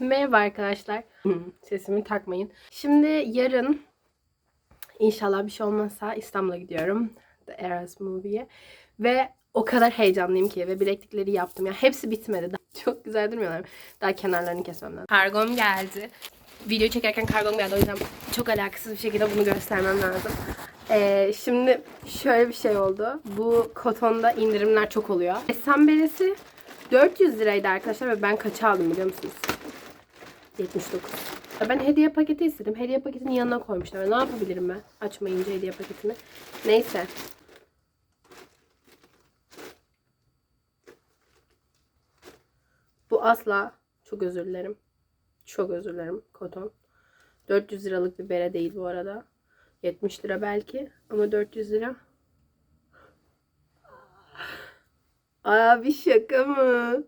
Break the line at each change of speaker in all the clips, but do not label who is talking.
Merhaba arkadaşlar. Sesimi takmayın. Şimdi yarın inşallah bir şey olmazsa İstanbul'a gidiyorum. The Eras Movie'ye. Ve o kadar heyecanlıyım ki ve bileklikleri yaptım. Ya hepsi bitmedi. Daha çok güzel durmuyorlar. Daha kenarlarını kesmem lazım. Kargom geldi. Video çekerken kargom geldi. O yüzden çok alakasız bir şekilde bunu göstermem lazım. Ee, şimdi şöyle bir şey oldu. Bu kotonda indirimler çok oluyor. Esen beresi 400 liraydı arkadaşlar ve ben kaça aldım biliyor musunuz? 79. Ya Ben hediye paketi istedim. Hediye paketinin yanına koymuşlar. Ne yapabilirim ben? Açmayınca hediye paketini. Neyse. Bu asla çok özür dilerim. Çok özür dilerim. Koton. 400 liralık bir bere değil bu arada. 70 lira belki ama 400 lira. Abi şaka mı?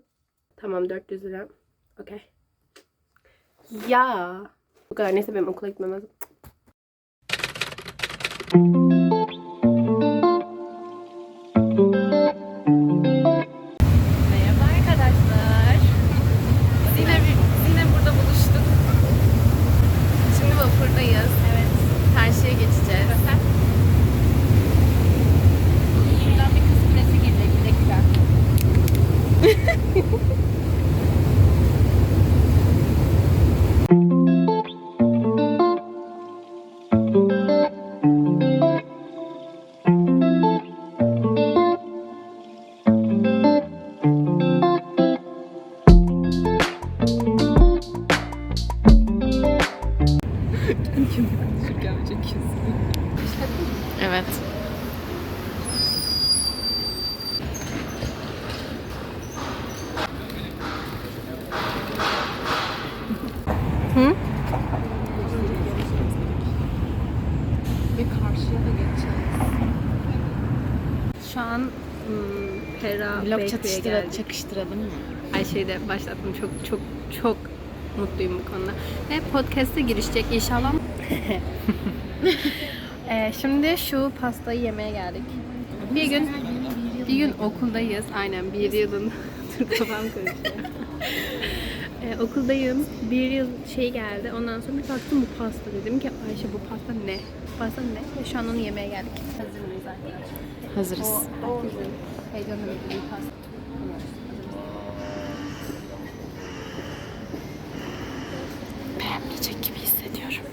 Tamam 400 lira. Okey. Ya. Bu kadar. Neyse benim okula gitmem lazım.
Evet. Hı?
Ve karşıya da geçeceğiz. Şu an Pera
Vlog
Bakery'e
çatıştıra, çakıştıralım mı?
Ayşe'yi de başlattım. Çok çok çok mutluyum bu konuda. Ve podcast'e girişecek inşallah. Ee, şimdi şu pastayı yemeye geldik. Bir gün bir gün okuldayız. Aynen bir yılın Dur kafam karıştı. Ee, okuldayım. Bir yıl şey geldi. Ondan sonra bir baktım bu pasta. Dedim ki Ayşe bu pasta ne? Pasta ne? Ve şu an onu yemeye geldik. Hazır mıyız arkadaşlar?
Hazırız.
O herkesin heyecanla beklediği pasta.
Beğenmeyecek gibi hissediyorum.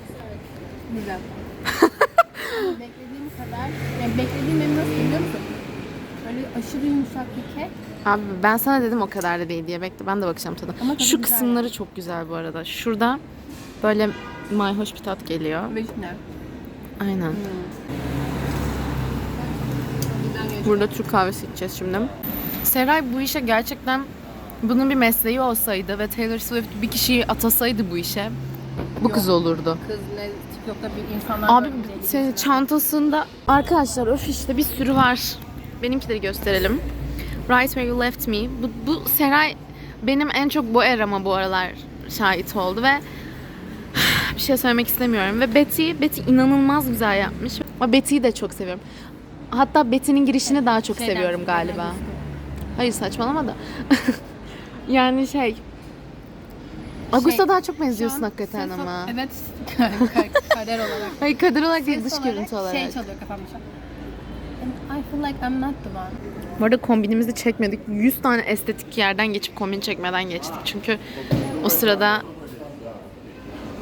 Güzel. beklediğim kadar, yani beklediğim benim nasıl biliyor musun? Böyle aşırı yumuşak bir kek.
Abi ben sana dedim o kadar da değil diye. Bekle ben de bakacağım tadına.
Ama tadı
Şu
güzel
kısımları çok güzel bu arada. Şurada böyle mayhoş bir tat geliyor.
Vişne.
Aynen.
Geçiyor.
Burada Türk kahvesi içeceğiz şimdi. Seray bu işe gerçekten bunun bir mesleği olsaydı ve Taylor Swift bir kişiyi atasaydı bu işe bu kız olurdu.
Kız ne TikTok'ta bir insanlar
Abi senin çantasında arkadaşlar öf işte bir sürü var. Benimkileri gösterelim. Right Where You Left Me. Bu, bu Seray benim en çok bu erama bu aralar şahit oldu ve bir şey söylemek istemiyorum. Ve Betty, Betty inanılmaz güzel yapmış. Ama Betty'yi de çok seviyorum. Hatta Betty'nin girişini daha çok
Şeyden,
seviyorum galiba. Hayır saçmalama da. yani şey... Augusta daha çok benziyorsun hakikaten ama.
Evet. ka- kader olarak.
Hayır kader olarak değil dış görüntü olarak.
Şey çalıyor kafamda şu an. I feel like I'm not the one.
Bu arada kombinimizi çekmedik. 100 tane estetik yerden geçip kombin çekmeden geçtik. Çünkü o sırada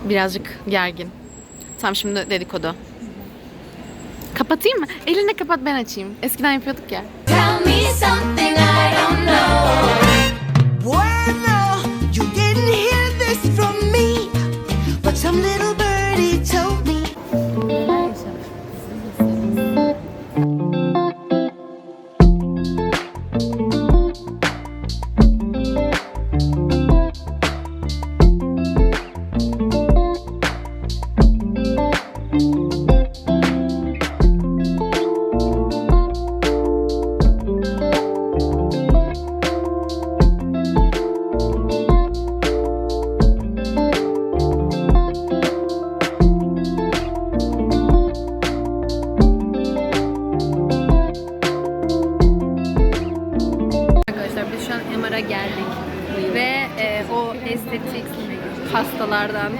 birazcık gergin. Tam şimdi dedikodu. Kapatayım mı? Elini kapat ben açayım. Eskiden yapıyorduk ya.
Tell me something I don't know.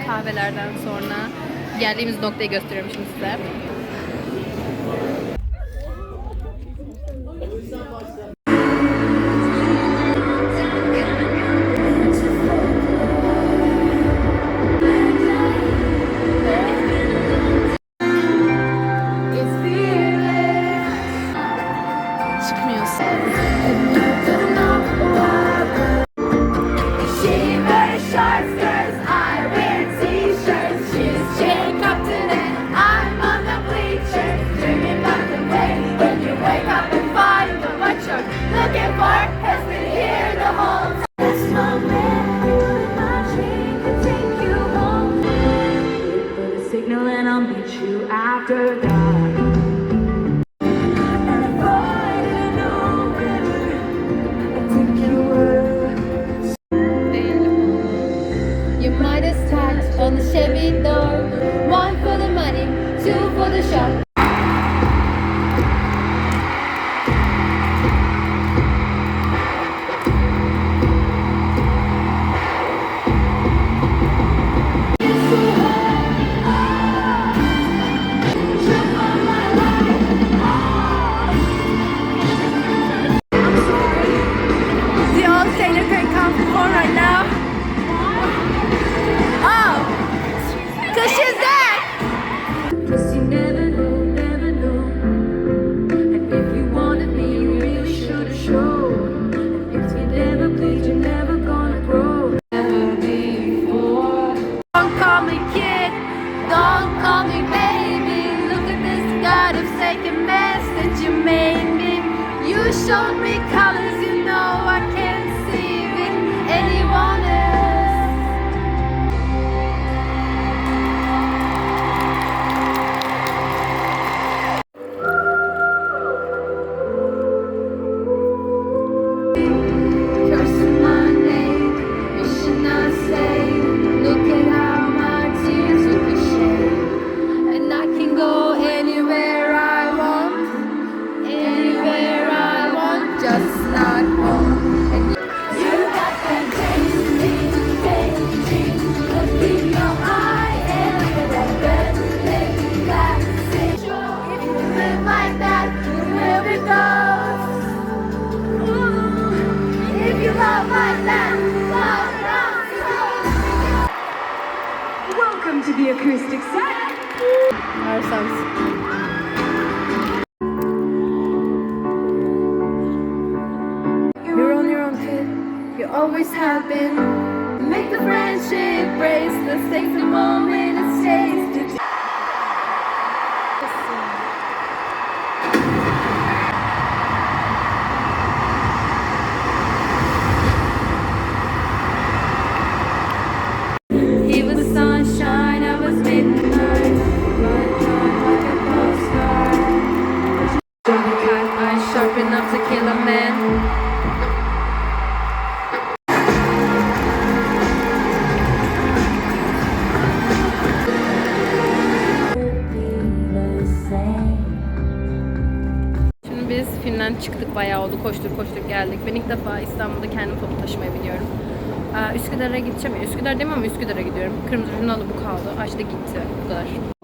kahvelerden sonra geldiğimiz noktayı gösteriyorum şimdi size.
Welcome to the acoustic set.
Our songs. You're on your own, kid. You always have been. Make the friendship brace. Let's take the moment. and stay. koştur koştur geldik. Ben ilk defa İstanbul'da kendim toplu taşımaya biniyorum. Ee, Üsküdar'a gideceğim. Üsküdar demem ama Üsküdar'a gidiyorum. Kırmızı rujumu bu kaldı. Açtı gitti. Bu kadar.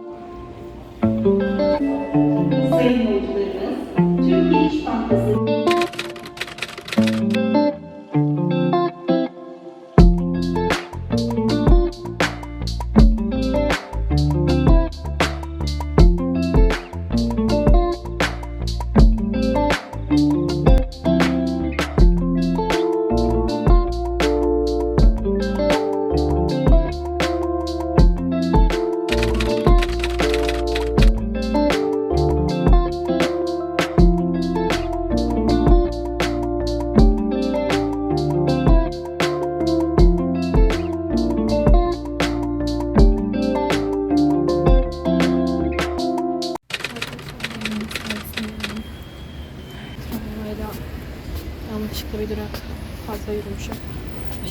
karbonhidrat fazla yürümüşüm.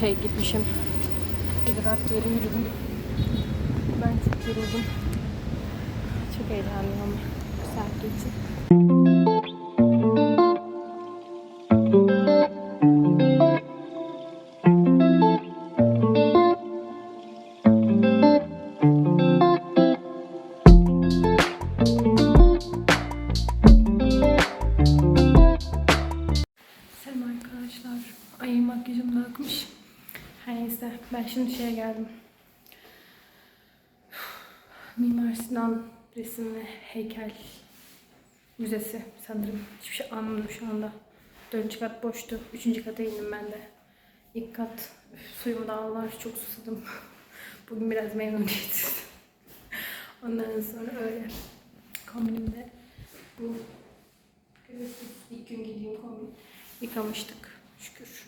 Şey gitmişim. Hidrat geri yürüdüm. Ben çok yoruldum. Çok eğlendim ama. Saat geçti. Mimar Sinan Resim ve Heykel Müzesi sanırım. Hiçbir şey anlamadım şu anda. Dördüncü kat boştu. Üçüncü kata indim ben de. İlk kat üf, suyumu da aldılar. Çok susadım. Bugün biraz memnuniyetsiz. Ondan sonra öyle. Kombinimde bu görüyorsunuz ilk gün giydiğim kombin. Yıkamıştık şükür.